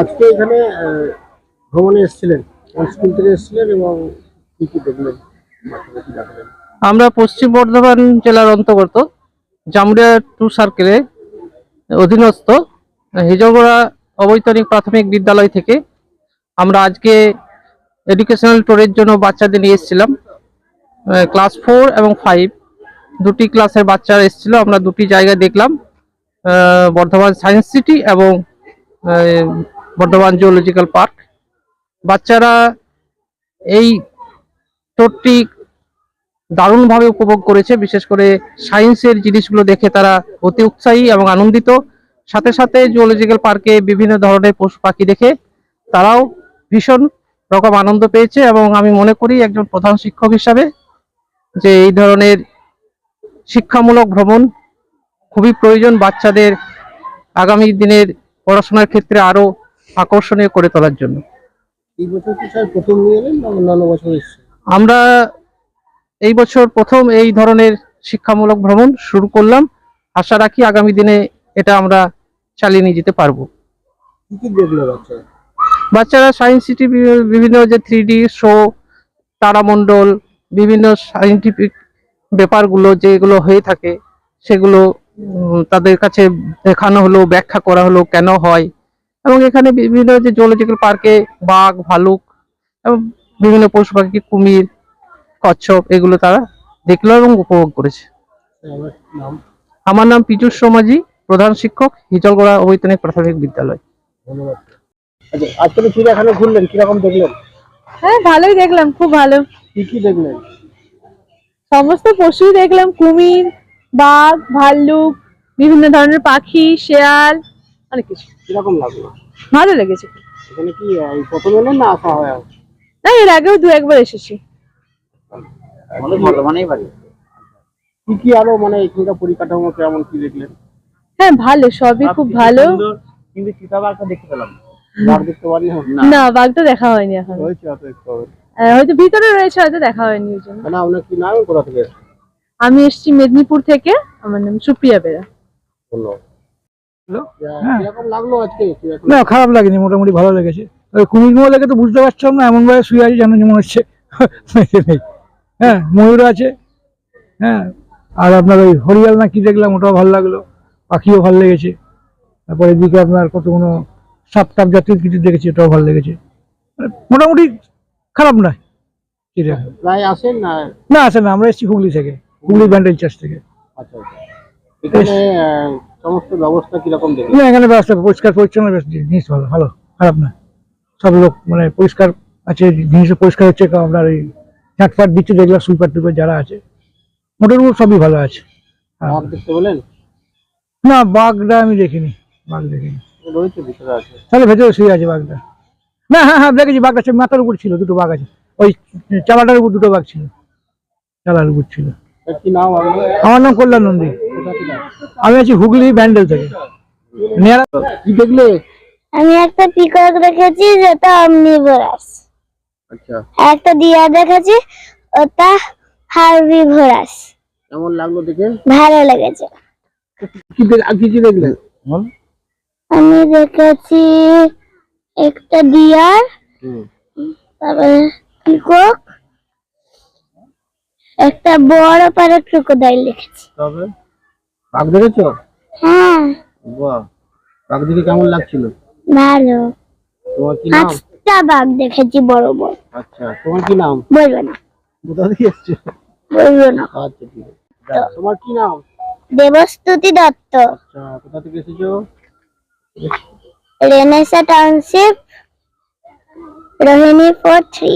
আজকে এখানে ভ্রমণে এসেছিলেন। স্কুল থেকে এসেছিলেন এবং কি কি দেখলেন? আমরা পশ্চিম বর্ধমান জেলার অন্তর্গত, জামুরিয়া টু সার্কেলে অধীনস্থ হিজলগড়া অবৈতনিক প্রাথমিক বিদ্যালয় থেকে আমরা আজকে এডুকেশনাল ট্যুরের জন্য বাচ্চাদের নিয়ে এসেছিলাম। ক্লাস ফোর এবং ফাইভ দুটি ক্লাসের বাচ্চারা এসেছিল, আমরা দুটি জায়গা দেখলাম বর্ধমান সায়েন্স সিটি এবং বর্ধমান জুওলজিক্যাল পার্ক বাচ্চারা এই ট্যুরটি দারুণভাবে উপভোগ করেছে, বিশেষ করে সায়েন্সের জিনিসগুলো দেখে তারা অতি উৎসাহী এবং আনন্দিত। সাথে সাথে জুওলজিক্যাল পার্কে বিভিন্ন ধরনের পশু পাখি দেখে তারাও ভীষণ রকম আনন্দ পেয়েছে এবং আমি মনে করি একজন প্রধান শিক্ষক হিসাবে যে এই ধরনের শিক্ষামূলক ভ্রমণ খুবই প্রয়োজন বাচ্চাদের আগামী দিনের পড়াশোনার ক্ষেত্রে আরও আকর্ষণীয় করে তোলার জন্য। আমরা এই বছর প্রথম এই ধরনের শিক্ষামূলক ভ্রমণ শুরু করলাম। আশা রাখি আগামী দিনে এটা আমরা চালিয়ে নিয়ে যেতে পারব। বাচ্চারা? সায়েন্স সিটি বিভিন্ন যে থ্রি ডি শো তারামণ্ডল বিভিন্ন সায়েন্টিফিক ব্যাপারগুলো যেগুলো হয়ে থাকে সেগুলো তাদের কাছে দেখানো হলো ব্যাখ্যা করা হলো কেন হয়। এবং এখানে বিভিন্ন যে জুওলজিক্যাল পার্কে বাঘ ভালুক এবং বিভিন্ন পশু পাখি কুমির কচ্ছপ এগুলো তারা দেখল এবং উপভোগ করেছে। আমার নাম আমার নাম পীযুষ সোমাজি প্রধান শিক্ষক হিজলগড়া অবৈতনিক প্রাথমিক বিদ্যালয়। আচ্ছা আজকে চিড়িয়াখানা ঘুরলেন কীরকম দেখলেন? হ্যাঁ ভালোই দেখলাম খুব ভালো। কি কি দেখলেন? সমস্ত পশু দেখলাম কুমির বাঘ ভাল্লুক বিভিন্ন ধরনের পাখি শেয়াল অনেক কিছু। কীরকম লাগল? ভালো লেগেছে। এখানে কি এই প্রথম এলেন না আসা হয় না এর আগেও দু একবার এসেছি। কি কি আরও মানে এখানকার পরিকাঠামো কেমন কি দেখলেন? হ্যাঁ ভালো সবই খুব ভালো। কিন্তু চিতাবাঘটা দেখতে পেলাম বাঘ দেখতে পারি না? না। বাঘটা দেখা হয়নি এখন। হয়েছে অত একটু হয়তো ভিতরে রয়েছে হয়তো দেখা হয়নি ওই জন্য। মানে আপনার কি নাম কোথা থেকে? আমি এসেছি মেদিনীপুর থেকে আমার নাম সুপ্রিয়া বেরা। হ্যাঁ। না খারাপ লাগেনি মোটামুটি ভালো লেগেছে। তবে কুমিরগুলো দেখে তো বুঝতে পারছিলাম না এমন ভাবে শুয়ে আছে যেন যেমন হচ্ছে হ্যাঁ ময়ূর আছে। হ্যাঁ আর আপনার ওই হরিয়াল না কি দেখলাম ওটাও ভালো লাগল। পাখিও ভালো লেগেছে। তারপরে এদিকে আপনার কতগুলো সাপ টাপ জাতীয় কিছু দেখেছি ওটাও ভালো লেগেছে। মানে মোটামুটি খারাপ নয়। চিড়িয়াখানা প্রায় আসেন না? না আসে না আমরা এসেছি হুগলি থেকে। হুগলি ব্যান্ডেজ চার্জ থেকে। আচ্ছা আচ্ছা। এখানে সমস্ত ব্যবস্থা কীরকম দেখলেন? না এখানে ব্যবস্থা পরিষ্কার পরিচ্ছন্ন জিনিস ভালো ভালো খারাপ না। সব লোক মানে পরিষ্কার আছে জিনিস পরিষ্কার হচ্ছে আপনার ওই ঝাঁটফাট দিচ্ছে দেখলাম সুইপার টুইপার যারা আছে। মোটামুটি সবই ভালো আছে। দেখতে না বাঘটা আমি দেখিনি বাঘ দেখিনি। তাহলে ভেতরে শুয়ে আছে বাঘটা। না হ্যাঁ হ্যাঁ দেখেছি বাঘটা সে মাথার উপর ছিল দুটো বাঘ আছে। ওই চালাটার উপর দুটো বাঘ ছিল চালার উপর ছিল। কি নাম আমার নাম কল্যাণ নন্দী। আমি আছি হুগলি ব্যান্ডেল থেকে। কি দেখলে? আমি একটা পিকক দেখেছি যেটা অমনিভোরাস। আচ্ছা। একটা দিয়া দেখেছি ওটা হার্বিভোরাস কেমন লাগল দেখে? ভালো লেগেছে। কি কি কি দেখলেন আমি দেখেছি একটা ডিয়ার। তারপরে পিকক একটা বড় পারে ক্রোকোডাইল দেখেছি। তবে? বাঘ দেখেছ? হ্যাঁ। বাহ। বাঘ দেখে কেমন লাগছিল? ভালো। তোমার কি নাম? পাঁচটা বাঘ দেখেছি বড় বড়। আচ্ছা তোমার কি নাম? বলব না। কোথা থেকে এসছো? বলব না। আচ্ছা ঠিক আছে। তোমার কি নাম? দেবস্তুতি দত্ত। আচ্ছা কোথা থেকে এসেছ? Renaissance township Rohini four three